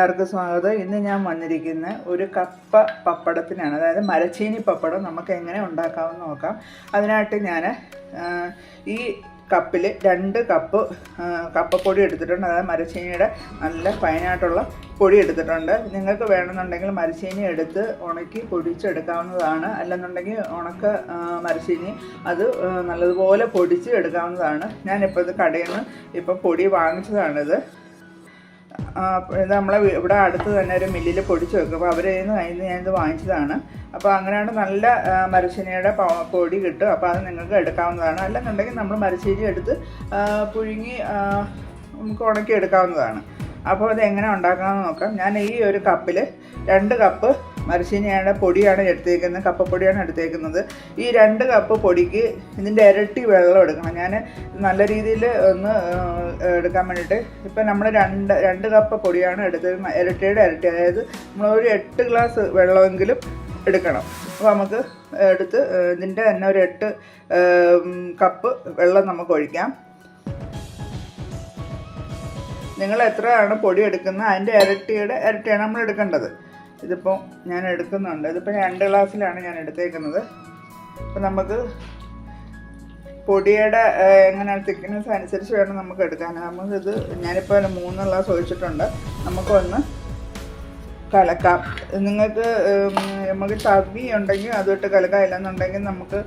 എല്ലാവർക്കും സ്വാഗതം. ഇന്ന് ഞാൻ വന്നിരിക്കുന്ന ഒരു കപ്പ പപ്പടത്തിനാണ്. അതായത് മരച്ചീനി പപ്പടം നമുക്ക് എങ്ങനെ ഉണ്ടാക്കാമെന്ന് നോക്കാം. അതിനായിട്ട് ഞാൻ ഈ കപ്പിൽ രണ്ട് കപ്പ് കപ്പപ്പൊടി എടുത്തിട്ടുണ്ട്. അതായത് മരച്ചീനിയുടെ നല്ല ഫൈനായിട്ടുള്ള പൊടി എടുത്തിട്ടുണ്ട്. നിങ്ങൾക്ക് വേണമെന്നുണ്ടെങ്കിൽ മരച്ചീനി എടുത്ത് ഉണക്കി പൊടിച്ചെടുക്കാവുന്നതാണ്. അല്ലെന്നുണ്ടെങ്കിൽ ഉണക്ക മരച്ചീനി അത് നല്ലതുപോലെ പൊടിച്ച് എടുക്കാവുന്നതാണ്. ഞാനിപ്പോൾ ഇത് കടയിൽ നിന്ന് ഇപ്പോൾ പൊടി വാങ്ങിച്ചതാണിത്. ഇത് നമ്മളെ ഇവിടെ അടുത്ത് തന്നെ ഒരു മില്ലിൽ പൊടിച്ച് വെക്കും. അപ്പോൾ നിന്ന് കയ്യിൽ നിന്ന് ഞാനിത് വാങ്ങിച്ചതാണ്. അപ്പോൾ അങ്ങനെയാണ് നല്ല മരച്ചീനിയുടെ പൊടി കിട്ടും. അപ്പോൾ അത് നിങ്ങൾക്ക് എടുക്കാവുന്നതാണ്. അല്ലെന്നുണ്ടെങ്കിൽ നമ്മൾ മരച്ചീനി എടുത്ത് പുഴുങ്ങി നമുക്ക് ഉണക്കി എടുക്കാവുന്നതാണ്. അപ്പോൾ അത് എങ്ങനെ ഉണ്ടാക്കാമെന്ന് നോക്കാം. ഞാൻ ഈ ഒരു കപ്പിൽ രണ്ട് കപ്പ് മരച്ചീനിയുടെ പൊടിയാണ് എടുത്തേക്കുന്നത് കപ്പപ്പൊടിയാണ് എടുത്തേക്കുന്നത്. ഈ രണ്ട് കപ്പ് പൊടിക്ക് ഇതിന്റെ ഇരട്ടി വെള്ളം എടുക്കണം. ഞാൻ നല്ല രീതിയിൽ ഒന്ന് എടുക്കാൻ വേണ്ടിയിട്ട് ഇപ്പം നമ്മൾ രണ്ട് രണ്ട് കപ്പ് പൊടിയാണ് എടുത്തിരുന്നത് ഇരട്ടിയുടെ ഇരട്ടി. അതായത് നമ്മളൊരു എട്ട് ഗ്ലാസ് വെള്ളമെങ്കിലും എടുക്കണം. അപ്പോൾ നമുക്ക് എടുത്ത് ഇതിന്റെ തന്നെ ഒരു എട്ട് കപ്പ് വെള്ളം നമുക്ക് ഒഴിക്കാം. നിങ്ങൾ എത്രയാണ് പൊടി എടുക്കുന്നത്? അതിന്റെ ഇരട്ടിയുടെ ഇരട്ടിയാണ് നമ്മൾ എടുക്കേണ്ടത്. ഇതിപ്പോൾ ഞാൻ എടുക്കുന്നുണ്ട്. ഇതിപ്പോൾ രണ്ട് ഗ്ലാസ്സിലാണ് ഞാൻ എടുത്തേക്കുന്നത്. അപ്പോൾ നമുക്ക് പൊടിയുടെ എങ്ങനെയാണ് എങ്ങനെ തിക്നെസ് അനുസരിച്ച് വേണം നമുക്ക് എടുക്കാൻ. നമുക്കിത് ഞാനിപ്പോൾ മൂന്ന് ഗ്ലാസ് ഒഴിച്ചിട്ടുണ്ട്. നമുക്കൊന്ന് കലക്കാം. നിങ്ങൾക്ക് നമുക്ക് തവി ഉണ്ടെങ്കിൽ അതിട്ട് കലക്കാം. ഇല്ലെന്നുണ്ടെങ്കിൽ നമുക്ക്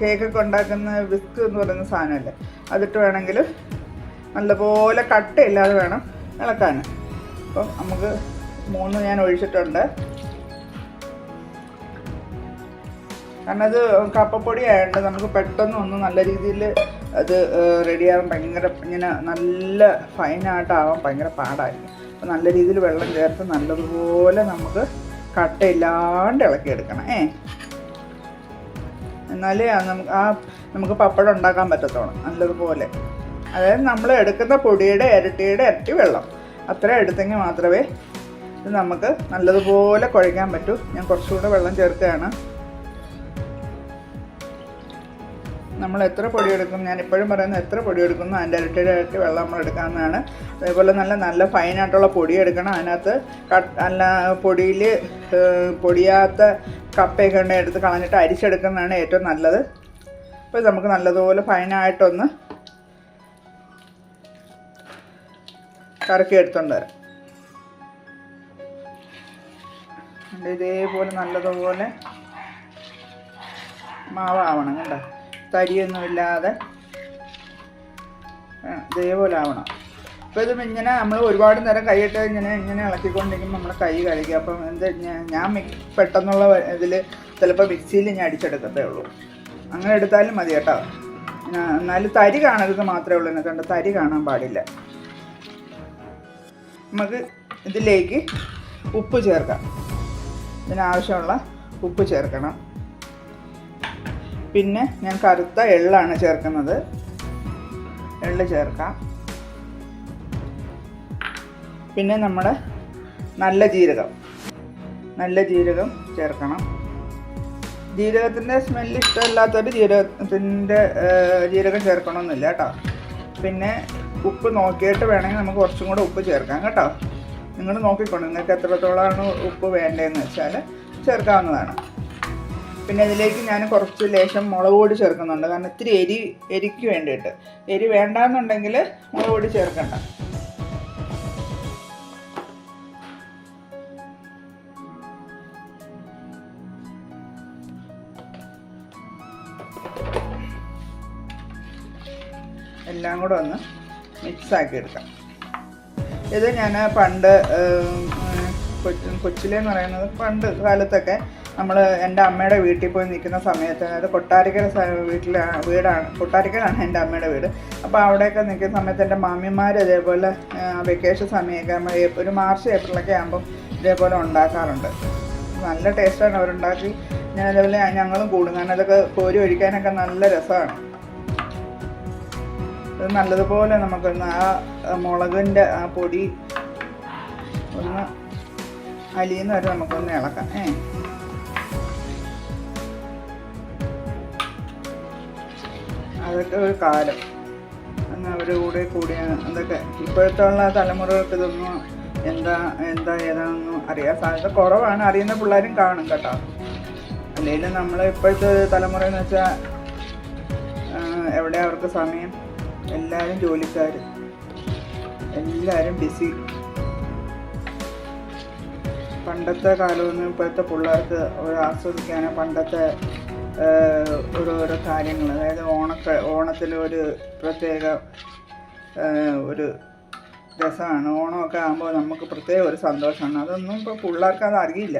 കേക്ക് കേക്കൊക്കെ ഉണ്ടാക്കുന്ന വിസ്ക് എന്ന് പറയുന്ന സാധനമല്ലേ? അതിട്ട് വേണമെങ്കിൽ നല്ലപോലെ കട്ടയില്ലാതെ വേണം ഇളക്കാൻ അപ്പം നമുക്ക് മൂന്ന് ഞാൻ ഒഴിച്ചിട്ടുണ്ട്. കാരണം അത് കപ്പപ്പൊടി ആയതുകൊണ്ട് നമുക്ക് പെട്ടെന്ന് ഒന്ന് നല്ല രീതിയിൽ അത് റെഡിയാകാൻ ഭയങ്കര ഇങ്ങനെ നല്ല ഫൈനായിട്ടാവാൻ ഭയങ്കര പാടായിരിക്കും. അപ്പോൾ നല്ല രീതിയിൽ വെള്ളം ചേർത്ത് നല്ലതുപോലെ നമുക്ക് കട്ടയില്ലാണ്ട് ഇളക്കിയെടുക്കണം ഏ. എന്നാലേ നമുക്ക് ആ നമുക്ക് പപ്പടം ഉണ്ടാക്കാൻ പറ്റത്തോളം നല്ലതുപോലെ. അതായത് നമ്മൾ എടുക്കുന്ന പൊടിയുടെ ഇരട്ടിയുടെ ഇരട്ടി വെള്ളം. അത്ര എടുത്തെങ്കിൽ മാത്രമേ ഇത് നമുക്ക് നല്ലതുപോലെ കുഴയ്ക്കാൻ പറ്റും. ഞാൻ കുറച്ചുകൂടെ വെള്ളം ചേർക്കുകയാണ്. നമ്മൾ എത്ര പൊടി എടുക്കും? ഞാൻ എപ്പോഴും പറയുന്നത് എത്ര പൊടി എടുക്കുന്നു? അതിന്റെ ഇരട്ടിയുടെ വെള്ളം നമ്മൾ എടുക്കാവുന്നതാണ്. അതേപോലെ നല്ല നല്ല ഫൈനായിട്ടുള്ള പൊടി എടുക്കണം. അതിനകത്ത് അല്ല പൊടിയിൽ പൊടിയാത്ത കപ്പയൊക്കെ ഉണ്ടെങ്കിൽ എടുത്ത് കളഞ്ഞിട്ട് അരിച്ചെടുക്കുന്നതാണ് ഏറ്റവും നല്ലത്. അപ്പോൾ നമുക്ക് നല്ലതുപോലെ ഫൈനായിട്ടൊന്ന് കറക്കി എടുത്തോണ്ട് വരാം. ഇതേപോലെ നല്ലതുപോലെ മാവാവണം കണ്ടോ? തരിയൊന്നുമില്ലാതെ. ഇതേപോലെ ആവണം. അപ്പോൾ ഇത് ഇങ്ങനെ നമ്മൾ ഒരുപാട് നേരം കൈയിട്ട് ഇങ്ങനെ ഇങ്ങനെ ഇളക്കിക്കൊണ്ടിരിക്കുമ്പോൾ നമ്മൾ കൈ കഴിക്കുക അപ്പം എന്ത് ഞാൻ പെട്ടെന്നുള്ള ഇതിൽ ചിലപ്പോൾ മിക്സിയിൽ ഞാൻ അടിച്ചെടുക്കത്തേ ഉള്ളൂ. അങ്ങനെ എടുത്താലും മതി കേട്ടോ. എന്നാലും തരി കാണരുത് മാത്രമേ ഉള്ളൂ എന്നെ കണ്ട തരി കാണാൻ പാടില്ല. നമുക്ക് ഇതിലേക്ക് ഉപ്പ് ചേർക്കാം. ഇതിനാവശ്യമുള്ള ഉപ്പ് ചേർക്കണം. പിന്നെ ഞാൻ കറുത്ത എള്ളാണ് ചേർക്കുന്നത്. എള്ള് ചേർക്കാം. പിന്നെ നമ്മുടെ നല്ല ജീരകം. നല്ല ജീരകം ചേർക്കണം. ജീരകത്തിന്റെ സ്മെല്ല് ഇഷ്ടമില്ലാത്തൊരു ജീരകത്തിന്റെ ജീരകം ചേർക്കണമെന്നില്ല കേട്ടോ. പിന്നെ ഉപ്പ് നോക്കിയിട്ട് വേണമെങ്കിൽ നമുക്ക് കുറച്ചും കൂടെ ഉപ്പ് ചേർക്കാം കേട്ടോ. നിങ്ങൾ നോക്കിക്കോണം നിങ്ങൾക്ക് എത്രത്തോളമാണ് ഉപ്പ് വേണ്ടതെന്ന് വെച്ചാൽ ചേർക്കാവുന്നതാണ്. പിന്നെ ഇതിലേക്ക് ഞാൻ കുറച്ച് ലേശം മുളക് പൊടി ചേർക്കുന്നുണ്ട്. കാരണം ഇത്തിരി എരി എരിക്ക് വേണ്ടിയിട്ട്. എരി വേണ്ടാന്നുണ്ടെങ്കിൽ മുളക് പൊടി ചേർക്കണ്ട. എല്ലാം കൂടെ ഒന്ന് മിക്സ് ആക്കി എടുക്കാം. ഇത് ഞാൻ പണ്ട് കൊച്ചിലെന്ന് പറയുന്നത് പണ്ട് കാലത്തൊക്കെ നമ്മൾ എന്റെ അമ്മയുടെ വീട്ടിൽ പോയി നിൽക്കുന്ന സമയത്ത് അതായത് കൊട്ടാരിക്കര വീട്ടിലാണ് വീടാണ് കൊട്ടാരിക്കലാണ് എന്റെ അമ്മയുടെ വീട്. അപ്പോൾ അവിടെയൊക്കെ നിൽക്കുന്ന സമയത്ത് എന്റെ മാമിമാർ ഇതേപോലെ വെക്കേഷൻ സമയമൊക്കെ നമ്മൾ ഒരു മാർച്ച് ഏപ്രിലൊക്കെ ആകുമ്പം ഇതേപോലെ ഉണ്ടാക്കാറുണ്ട്. നല്ല ടേസ്റ്റാണ് അവരുണ്ടാക്കി. ഞാൻ അതേപോലെ ഞങ്ങളും കൂടും. കാരണം അതൊക്കെ കോരി ഒഴിക്കാനൊക്കെ നല്ല രസമാണ്. ഇത് നല്ലതുപോലെ നമുക്കൊന്ന് ആ മുളകിന്റെ ആ പൊടി ഒന്ന് അലിയുന്ന വരെ നമുക്കൊന്ന് ഇളക്കാം. ഏ? അതൊക്കെ ഒരു കാലം. എന്നാൽ അവരുടെ കൂടെ കൂടിയാണ് അതൊക്കെ ഇപ്പോഴത്തെ ഉള്ള തലമുറകൾക്ക് ഇതൊന്നും എന്താ എന്താ ഏതാണെന്നും അറിയാൻ സാധ്യത കുറവാണ്. അറിയുന്ന പിള്ളേരും കാണും കേട്ടോ. അല്ലെങ്കിൽ നമ്മൾ ഇപ്പോഴത്തെ തലമുറ എന്ന് വെച്ചാൽ എവിടെ അവർക്ക് സമയം എല്ലാവരും ജോലിക്കാർ എല്ലാവരും ബിസി പണ്ടത്തെ കാലമൊന്നും ഇപ്പോഴത്തെ പിള്ളേർക്ക് ആസ്വദിക്കാനോ പണ്ടത്തെ ഓരോരോ കാര്യങ്ങൾ അതായത് ഓണക്ക ഓണത്തിൽ ഒരു പ്രത്യേക ഒരു രസമാണ്. ഓണമൊക്കെ ആകുമ്പോൾ നമുക്ക് പ്രത്യേക ഒരു സന്തോഷമാണ്. അതൊന്നും ഇപ്പോൾ പിള്ളേർക്ക് അത് അറിയില്ല.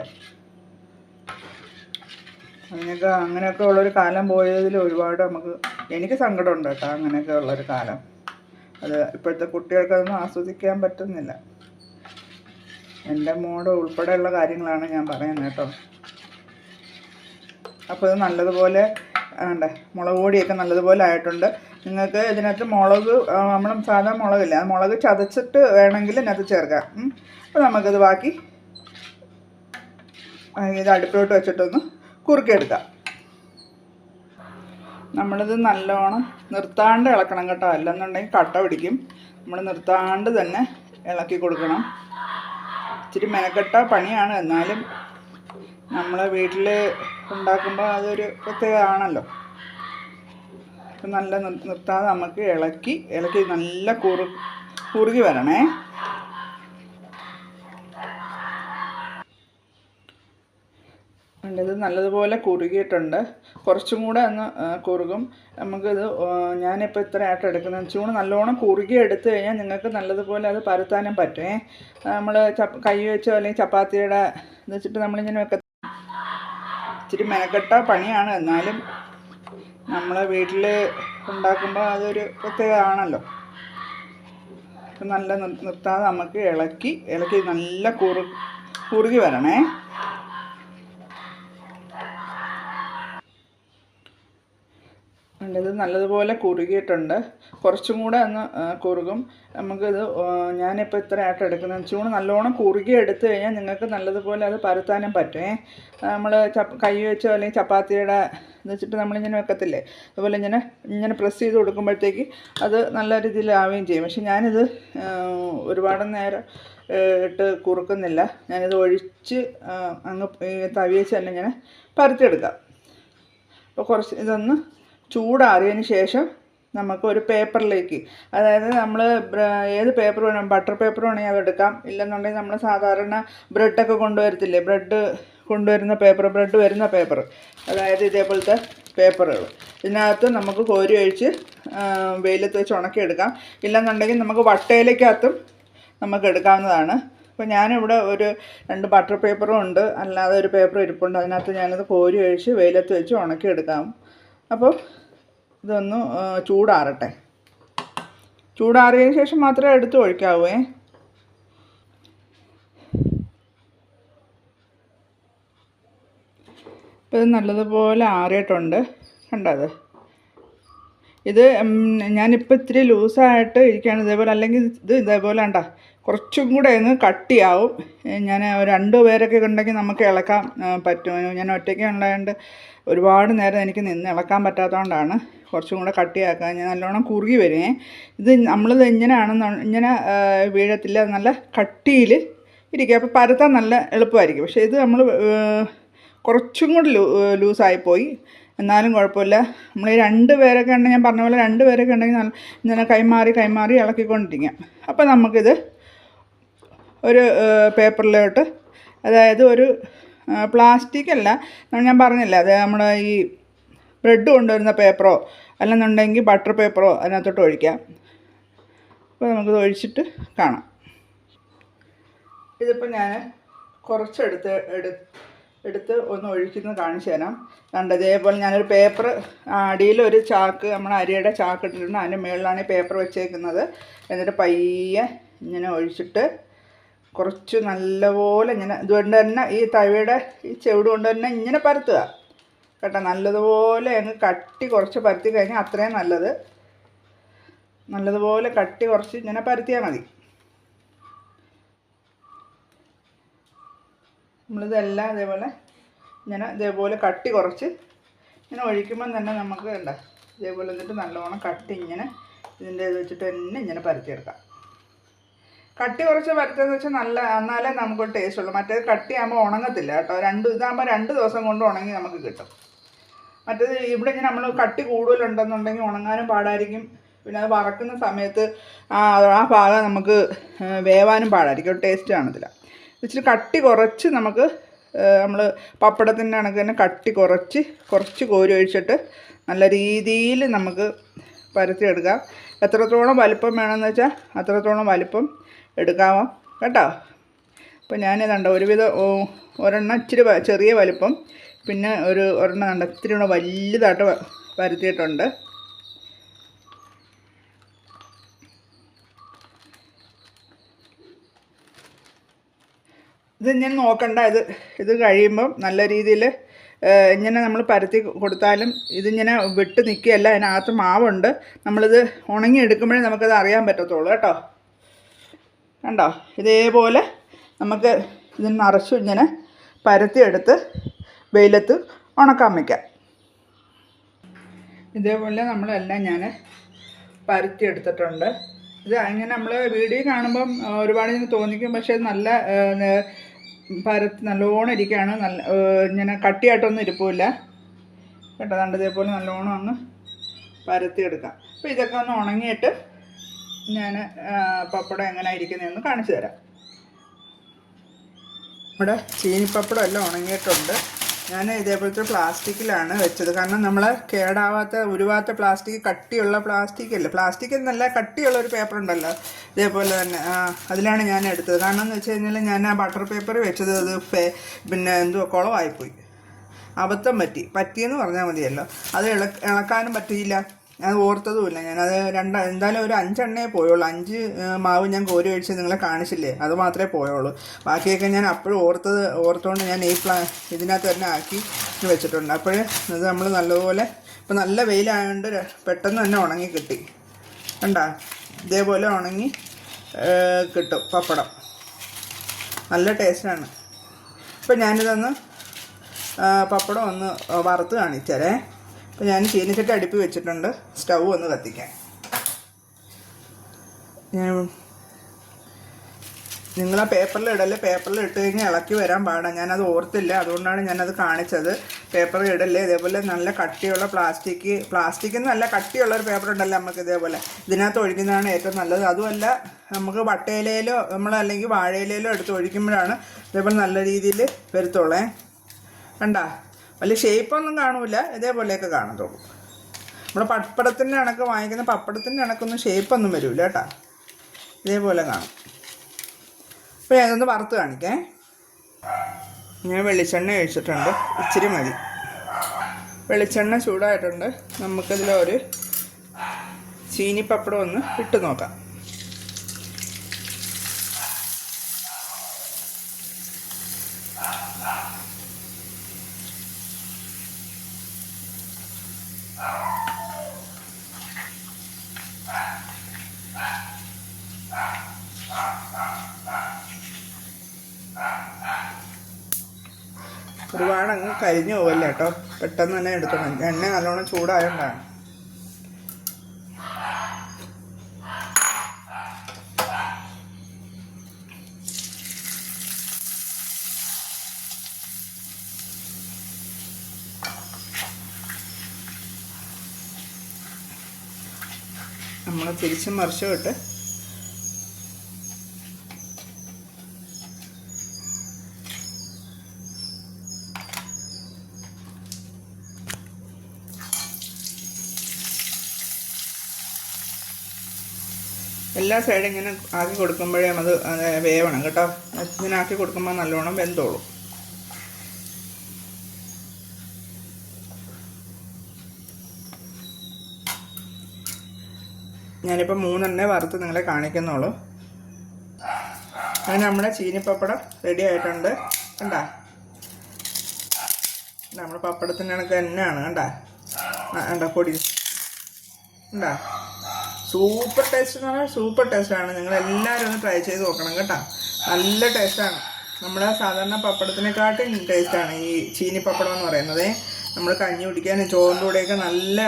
അതിനൊക്കെ അങ്ങനെയൊക്കെ ഉള്ളൊരു കാലം പോയതിൽ ഒരുപാട് നമുക്ക് എനിക്ക് സങ്കടമുണ്ട് കേട്ടോ അങ്ങനെയൊക്കെ ഉള്ളൊരു കാലം. അത് ഇപ്പോഴത്തെ കുട്ടികൾക്കതൊന്നും ആസ്വദിക്കാൻ പറ്റുന്നില്ല. എന്റെ മോഡ് ഉൾപ്പെടെയുള്ള കാര്യങ്ങളാണ് ഞാൻ പറയുന്നത് കേട്ടോ. അപ്പോൾ ഇത് നല്ലതുപോലെ ആണ്ടേ മുളക് പൊടിയൊക്കെ നല്ലതുപോലെ ആയിട്ടുണ്ട്. നിങ്ങൾക്ക് ഇതിനകത്ത് മുളക് നമ്മൾ സാധാ മുളകില്ല മുളക് ചതച്ചിട്ട് വേണമെങ്കിൽ ഇതിനകത്ത് ചേർക്കാം. അപ്പോൾ നമുക്കിത് ബാക്കി ഇത് അടുപ്പിലോട്ട് വെച്ചിട്ടൊന്ന് കുറുക്കിയെടുക്കാം. നമ്മളിത് നല്ലോണം നിർത്താണ്ട് ഇളക്കണം കേട്ടോ. അല്ലെന്നുണ്ടെങ്കിൽ കട്ട പിടിക്കും. നമ്മൾ നിർത്താണ്ട് തന്നെ ഇളക്കി കൊടുക്കണം. ഇച്ചിരി മെനക്കെട്ട പണിയാണ്. എന്നാലും നമ്മൾ വീട്ടിൽ ഉണ്ടാക്കുമ്പോൾ അതൊരു പ്രത്യേകമാണല്ലോ അപ്പം നല്ല നിർ- നിർത്താതെ നമുക്ക് ഇളക്കി ഇളക്കി നല്ല കുറു കുറുകി വരണേ. ഇത് നല്ലതുപോലെ കുറുകിയിട്ടുണ്ട്. കുറച്ചും കൂടെ ആ, കുറുകും. നമുക്കിത് ഞാനിപ്പോൾ ഇത്ര ആയിട്ട് എടുക്കുന്നത്. ചൂട് നല്ലോണം കുറുകി എടുത്തു കഴിഞ്ഞാൽ നിങ്ങൾക്ക് നല്ലതുപോലെ അത് പരത്താനും പറ്റുമേ നമ്മൾ ചപ്പ കൈ വെച്ചോ അല്ലെങ്കിൽ ചപ്പാത്തിയുടെ ഇത് വെച്ചിട്ട് നമ്മളിങ്ങനെ വെക്ക ഇച്ചിരി മെനക്കെട്ട പണിയാണ്. എന്നാലും നമ്മൾ വീട്ടിൽ ഉണ്ടാക്കുമ്പോൾ അതൊരു പ്രത്യേകമാണല്ലോ അപ്പം നല്ല നിർ- നിർത്താതെ നമുക്ക് ഇളക്കി ഇളക്കി നല്ല കുറു കുറുകി വരണേ. ഇത് നല്ലതുപോലെ കുറുകിയിട്ടുണ്ട്. കുറച്ചും കൂടെ ഒന്ന് കുറുകും. നമുക്കിത് ഞാനിപ്പോൾ ഇത്ര ആയിട്ട് എടുക്കുന്നത്. ചൂട് നല്ലോണം കുറുകി എടുത്തു കഴിഞ്ഞാൽ നിങ്ങൾക്ക് നല്ലതുപോലെ അത് പരത്താനും പറ്റുമേ നമ്മൾ കൈ വെച്ചോ അല്ലെങ്കിൽ ചപ്പാത്തിയുടെ ഇത് വെച്ചിട്ട് നമ്മളിങ്ങനെ വെക്കത്തില്ലേ? അതുപോലെ ഇങ്ങനെ ഇങ്ങനെ പ്രസ് ചെയ്ത് കൊടുക്കുമ്പോഴത്തേക്ക് അത് നല്ല രീതിയിലാവുകയും ചെയ്യും. പക്ഷെ ഞാനിത് ഒരുപാട് നേരം ഇട്ട് കുറുക്കുന്നില്ല. ഞാനിത് ഒഴിച്ച് അങ്ങ് തവിയച്ച് തന്നെ ഇങ്ങനെ പരത്തിയെടുക്കാം. അപ്പോൾ കുറച്ച് ഇതൊന്ന് ചൂടാറിയതിന് ശേഷം നമുക്ക് ഒരു പേപ്പറിലേക്ക് അതായത് നമ്മൾ ഏത് പേപ്പർ വേണം ബട്ടർ പേപ്പർ വേണമെങ്കിൽ അതെടുക്കാം ഇല്ലെന്നുണ്ടെങ്കിൽ നമ്മൾ സാധാരണ ബ്രെഡൊക്കെ കൊണ്ടുവരത്തില്ലേ ബ്രെഡ് കൊണ്ടുവരുന്ന പേപ്പർ ബ്രെഡ് വരുന്ന പേപ്പർ അതായത് ഇതേപോലത്തെ പേപ്പറുകൾ. ഇതിനകത്ത് നമുക്ക് കോരി ഒഴിച്ച് വെയിലത്ത് വെച്ച് ഉണക്കിയെടുക്കാം ഇല്ലെന്നുണ്ടെങ്കിൽ നമുക്ക് വട്ടയിലേക്കകത്തും നമുക്ക് എടുക്കാവുന്നതാണ്. അപ്പോൾ ഞാനിവിടെ ഒരു രണ്ട് ബട്ടർ പേപ്പറും ഉണ്ട്. അല്ലാതെ ഒരു പേപ്പർ ഇരിപ്പുണ്ട്. അതിനകത്ത് ഞാനത് കോരി ഒഴിച്ച് വെയിലത്ത് വെച്ച് ഉണക്കിയെടുക്കാം അപ്പോൾ ഇതൊന്ന് ചൂടാറട്ടെ. ചൂടാറിയതിന് ശേഷം മാത്രമേ എടുത്ത് ഒഴിക്കാവൂ ഇപ്പം ഇത് നല്ലതുപോലെ ആറിയിട്ടുണ്ട്. കണ്ടത് ഇത് ഞാനിപ്പോൾ ഇത്തിരി ലൂസായിട്ട് ഇരിക്കുകയാണ്. ഇതേപോലെ അല്ലെങ്കിൽ ഇത് ഇതേപോലെ ഉണ്ട കുറച്ചും കൂടെ അങ്ങ് കട്ടിയാവും. ഞാൻ രണ്ട് പേരൊക്കെ ഉണ്ടെങ്കിൽ നമുക്ക് ഇളക്കാൻ പറ്റും. ഞാൻ ഒറ്റയ്ക്ക് ഉണ്ടായതുകൊണ്ട് ഒരുപാട് നേരം എനിക്ക് നിന്ന് ഇളക്കാൻ പറ്റാത്തതുകൊണ്ടാണ് കുറച്ചും കൂടെ കട്ടിയാക്കാൻ ഞാൻ നല്ലോണം കുറുകി വരുമേ ഇത് നമ്മളിത് ഇങ്ങനെയാണെന്ന് ഇങ്ങനെ വീഴത്തില്ല. നല്ല കട്ടിയിൽ ഇരിക്കുക. അപ്പോൾ പരത്താൻ നല്ല എളുപ്പമായിരിക്കും. പക്ഷേ ഇത് നമ്മൾ കുറച്ചും കൂടി ലൂ ലൂസായിപ്പോയി. എന്നാലും കുഴപ്പമില്ല. നമ്മൾ രണ്ട് പേരൊക്കെ ഉണ്ടെങ്കിൽ ഞാൻ പറഞ്ഞ പോലെ രണ്ട് പേരൊക്കെ ഉണ്ടെങ്കിൽ നല്ല ഇങ്ങനെ കൈമാറി കൈമാറി ഇളക്കിക്കൊണ്ടിരിക്കാം. അപ്പോൾ നമുക്കിത് ഒരു പേപ്പറിലോട്ട് അതായത് ഒരു പ്ലാസ്റ്റിക് അല്ല ഞാൻ പറഞ്ഞില്ല അത് നമ്മുടെ ഈ ബ്രെഡ് കൊണ്ടുവരുന്ന പേപ്പറോ അല്ലെന്നുണ്ടെങ്കിൽ ബട്ടർ പേപ്പറോ അതിനകത്തോട്ട് ഒഴിക്കാം. അപ്പോൾ നമുക്കിത് ഒഴിച്ചിട്ട് കാണാം. ഇതിപ്പോൾ ഞാൻ കുറച്ചെടുത്ത് എടു എടുത്ത് ഒന്ന് ഒഴിക്കുന്നത് കാണിച്ചു തരാം. കണ്ട് ഇതേപോലെ ഞാനൊരു പേപ്പർ അടിയിലൊരു ചാക്ക് നമ്മൾ അരിയുടെ ചാക്ക് ഇട്ടിട്ടുണ്ട്. അതിന്റെ മുകളിലാണ് ഈ പേപ്പർ വെച്ചേക്കുന്നത്. എന്നിട്ട് പയ്യെ ഇങ്ങനെ ഒഴിച്ചിട്ട് കുറച്ച് നല്ലപോലെ ഇങ്ങനെ ഇതുകൊണ്ട് തന്നെ ഈ തവയുടെ ഈ ചെവിട് കൊണ്ട് തന്നെ ഇങ്ങനെ പരത്തുക. കേട്ടോ നല്ലതുപോലെ അങ്ങ് കട്ടി കുറച്ച് പരത്തി കഴിഞ്ഞാൽ അത്രയും നല്ലത്. നല്ലതുപോലെ കട്ടി കുറച്ച് ഇങ്ങനെ പരത്തിയാൽ മതി. നമ്മളിതെല്ലാം ഇതേപോലെ ഇങ്ങനെ ഇതേപോലെ കട്ടി കുറച്ച് ഇങ്ങനെ ഒഴിക്കുമ്പം തന്നെ നമുക്ക് ഉണ്ട ഇതേപോലെ എന്നിട്ട് നല്ലോണം കട്ടി ഇങ്ങനെ ഇതിന്റെ ഇത് വെച്ചിട്ട് തന്നെ ഇങ്ങനെ പരത്തിയെടുക്കാം. കട്ടി കുറച്ച് പരത്തുന്നത് വെച്ചാൽ നല്ല എന്നാലേ നമുക്ക് ടേസ്റ്റ് ഉള്ളൂ. മറ്റേത് കട്ടിയാകുമ്പോൾ ഉണങ്ങത്തില്ല കേട്ടോ. രണ്ട് ഇതാകുമ്പോൾ രണ്ട് ദിവസം കൊണ്ട് ഉണങ്ങി നമുക്ക് കിട്ടും. മറ്റേത് ഇവിടെ ഇങ്ങനെ നമ്മൾ കട്ടി കൂടുതലുണ്ടെന്നുണ്ടെങ്കിൽ ഉണങ്ങാനും പാടായിരിക്കും. പിന്നെ അത് വറക്കുന്ന സമയത്ത് ആ ആ ഭാഗം നമുക്ക് വേവാനും പാടായിരിക്കും. ടേസ്റ്റ് കാണത്തില്ല. ഇച്ചിരി കട്ടി കുറച്ച് നമുക്ക് നമ്മൾ പപ്പടത്തിന്റെ കണക്ക് തന്നെ കട്ടി കുറച്ച് കുറച്ച് കോരി ഒഴിച്ചിട്ട് നല്ല രീതിയിൽ നമുക്ക് പരത്തിയെടുക്കാം. എത്രത്തോളം വലിപ്പം വേണമെന്ന് വെച്ചാൽ അത്രത്തോളം വലിപ്പം എടുക്കാമോ കേട്ടോ? അപ്പോൾ ഞാനിതുണ്ട് ഒരുവിധം ഒരെണ്ണം ഇച്ചിരി ചെറിയ വലിപ്പം പിന്നെ ഒരു ഒരെണ്ണം കണ്ട ഇത്തിരി കൂടെ വലുതായിട്ട് പരത്തിയിട്ടുണ്ട് ഇത് ഞാൻ നോക്കണ്ട. ഇത് ഇത് കഴിയുമ്പം നല്ല രീതിയിൽ ഇങ്ങനെ നമ്മൾ പരത്തി കൊടുത്താലും ഇതിങ്ങനെ വിട്ട് നിൽക്കുകയല്ല അതിനകത്ത് മാവുണ്ട്. നമ്മളിത് ഉണങ്ങി എടുക്കുമ്പോഴേ നമുക്കത് അറിയാൻ പറ്റത്തുള്ളൂ കേട്ടോ. കണ്ടോ? ഇതേപോലെ നമുക്ക് ഇതിന് നിറച്ചു ഇങ്ങനെ പരത്തിയെടുത്ത് വെയിലത്ത് ഉണക്കാൻ വയ്ക്കാം ഇതേപോലെ നമ്മളെല്ലാം ഞാൻ പരത്തിയെടുത്തിട്ടുണ്ട്. ഇത് അങ്ങനെ നമ്മൾ വീഡിയോ കാണുമ്പം ഒരുപാട് ഇങ്ങനെ തോന്നിക്കും. പക്ഷേ നല്ല പരത്ത് നല്ലോണം ഇരിക്കുകയാണ്. നല്ല ഇങ്ങനെ കട്ടിയായിട്ടൊന്നും ഇരിപ്പില്ല കേട്ടോ കണ്ട് നല്ലോണം അങ്ങ് പരത്തിയെടുക്കാം അപ്പോൾ ഇതൊക്കെ ഒന്ന് ഉണങ്ങിയിട്ട് ഞാൻ പപ്പടം എങ്ങനെ ഇരിക്കുന്നതെന്ന് കാണിച്ചു തരാം. നമ്മുടെ ചീനിപ്പപ്പടം എല്ലാം ഉണങ്ങിയിട്ടുണ്ട്. ഞാൻ ഇതേപോലത്തെ പ്ലാസ്റ്റിക്കിലാണ് വെച്ചത്. കാരണം നമ്മൾ കേടാവാത്ത ഉരുവാത്ത പ്ലാസ്റ്റിക് കട്ടിയുള്ള പ്ലാസ്റ്റിക് അല്ല? പ്ലാസ്റ്റിക് എന്നല്ല കട്ടിയുള്ള ഒരു പേപ്പർ ഉണ്ടല്ലോ. ഇതേപോലെ തന്നെ. അതിലാണ് ഞാൻ എടുത്തത്. കാരണം എന്ന് വെച്ച് കഴിഞ്ഞാൽ ഞാൻ ആ ബട്ടർ പേപ്പർ വെച്ചത് അത് പിന്നെ എന്തോ കുളമായിപ്പോയി അബദ്ധം പറ്റി. പറ്റിയെന്ന് പറഞ്ഞാൽ മതിയല്ലോ. അത് ഇളക്കാനും പറ്റിയില്ല. ഞാൻ ഓർത്തതുമില്ല ഞാനത് രണ്ട് എന്തായാലും ഒരു അഞ്ചെണ്ണേ പോയുള്ളൂ. അഞ്ച് മാവ് ഞാൻ കോരി കഴിച്ച് നിങ്ങളെ കാണിച്ചില്ലേ? അത് മാത്രമേ പോയുള്ളൂ. ബാക്കിയൊക്കെ ഞാൻ അപ്പോഴും ഓർത്തത് ഓർത്തുകൊണ്ട് ഞാൻ ഈ പ്ലാ ഇതിനകത്ത് തന്നെ ആക്കി വെച്ചിട്ടുണ്ട്. അപ്പോൾ ഇത് നമ്മൾ നല്ലപോലെ ഇപ്പം നല്ല വെയിലായതുകൊണ്ട് പെട്ടെന്ന് തന്നെ ഉണങ്ങി കിട്ടി. കണ്ടാ? ഇതേപോലെ ഉണങ്ങി കിട്ടും പപ്പടം. നല്ല ടേസ്റ്റാണ്. ഇപ്പം ഞാനിതൊന്ന് പപ്പടം ഒന്ന് വറുത്ത് കാണിച്ചേരേ. അപ്പം ഞാൻ ചീനിച്ചട്ടി അടുപ്പി വെച്ചിട്ടുണ്ട്. സ്റ്റൗ ഒന്ന് കത്തിക്കാൻ. ഞാൻ നിങ്ങൾ ആ പേപ്പറിൽ ഇടൽ. പേപ്പറിൽ ഇട്ട് കഴിഞ്ഞാൽ ഇളക്കി വരാൻ പാടാം. ഞാനത് ഓർത്തില്ല. അതുകൊണ്ടാണ് ഞാനത് കാണിച്ചത്. പേപ്പറിൽ ഇടല്ലേ? ഇതേപോലെ നല്ല കട്ടിയുള്ള പ്ലാസ്റ്റിക് പ്ലാസ്റ്റിക്കിൽ നല്ല കട്ടിയുള്ള ഒരു പേപ്പർ ഉണ്ടല്ലോ നമുക്ക് ഇതേപോലെ. ഇതിനകത്ത് ഒഴിക്കുന്നതാണ് ഏറ്റവും നല്ലത്. അതുമല്ല നമുക്ക് വട്ടയിലയിലോ നമ്മൾ അല്ലെങ്കിൽ വാഴയിലയിലോ എടുത്ത് ഒഴിക്കുമ്പോഴാണ് ഇതേപോലെ നല്ല രീതിയിൽ വരുത്തോളേ കണ്ട? വലിയ ഷേപ്പൊന്നും കാണൂല. ഇതേപോലെയൊക്കെ കാണത്തുള്ളൂ. നമ്മൾ പപ്പടത്തിന്റെ കണക്ക് വാങ്ങിക്കുന്ന പപ്പടത്തിന്റെ കണക്കൊന്നും ഷേപ്പൊന്നും വരില്ല കേട്ടോ. ഇതേപോലെ കാണും. അപ്പോൾ ഞാനൊന്ന് വറുത്ത് കാണിക്കേ. ഞാൻ വെളിച്ചെണ്ണ ഒഴിച്ചിട്ടുണ്ട്. ഇച്ചിരി മതി. വെളിച്ചെണ്ണ ചൂടായിട്ടുണ്ട്. നമുക്കതിലൊരു ചീനിപ്പപ്പടം ഒന്ന് ഇട്ട് നോക്കാം. ഒരുപാട് അങ്ങ് കരിഞ്ഞു പോവല്ല കേട്ടോ? പെട്ടെന്ന് തന്നെ എടുക്കണം. എണ്ണ നല്ലോണം ചൂടായോണ്ടാണ്. നമ്മൾ തിരിച്ചും മറിച്ചും ഇട്ട് എല്ലാ സൈഡും ഇങ്ങനെ ആക്കി കൊടുക്കുമ്പോഴേ അത് വേവണം കേട്ടോ. ഇങ്ങനെ ആക്കി കൊടുക്കുമ്പോൾ നല്ലോണം വെന്തോളും. ഞാനിപ്പോൾ മൂന്നെണ്ണേ വറുത്ത് നിങ്ങളെ കാണിക്കുന്നുള്ളൂ. അങ്ങനെ നമ്മുടെ ചീനിപ്പപ്പടം റെഡി ആയിട്ടുണ്ട്. കണ്ടാ? നമ്മുടെ പപ്പടത്തിന്റെ കണക്ക് തന്നെയാണ് കണ്ടാ? കണ്ടാ പൊടി. കണ്ടാ? സൂപ്പർ ടേസ്റ്റ് എന്ന് പറഞ്ഞാൽ സൂപ്പർ ടേസ്റ്റാണ് നിങ്ങൾ എല്ലാവരും ഒന്ന് ട്രൈ ചെയ്ത് നോക്കണം കേട്ടോ. നല്ല ടേസ്റ്റാണ് നമ്മുടെ സാധാരണ പപ്പടത്തിനെക്കാട്ടും ടേസ്റ്റാണ് ഈ ചീനി പപ്പടം എന്ന് പറയുന്നത്. നമ്മൾ കഞ്ഞി കുടിക്കാനും ചോറിന്റെ കൂടെയൊക്കെ നല്ല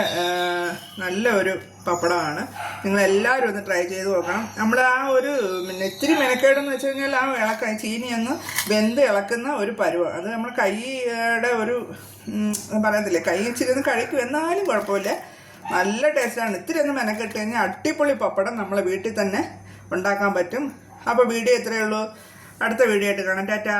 നല്ല ഒരു പപ്പടമാണ്. നിങ്ങൾ എല്ലാവരും ഒന്ന് ട്രൈ ചെയ്ത് നോക്കണം. നമ്മൾ ആ ഒരു പിന്നെ ഇത്തിരി മെനക്കേടെന്ന് വെച്ച് കഴിഞ്ഞാൽ ആ ഇളക്ക ചീനി ഒന്ന് വെന്ത് ഇളക്കുന്ന ഒരു പരുവ. അത് നമ്മൾ കൈയുടെ ഒരു പറയത്തില്ലേ? കൈ ഇച്ചിരി ഒന്ന് കഴിക്കും എന്നാലും കുഴപ്പമില്ല. നല്ല ടേസ്റ്റാണ്. ഇത്തിരി ഒന്ന് മെനക്കെട്ട് കഴിഞ്ഞാൽ അടിപൊളി പപ്പടം നമ്മളെ വീട്ടിൽ തന്നെ ഉണ്ടാക്കാൻ പറ്റും. അപ്പോൾ വീഡിയോ ഇത്രയേ ഉള്ളൂ. അടുത്ത വീഡിയോ ആയിട്ട് കാണാം. ടാറ്റാ.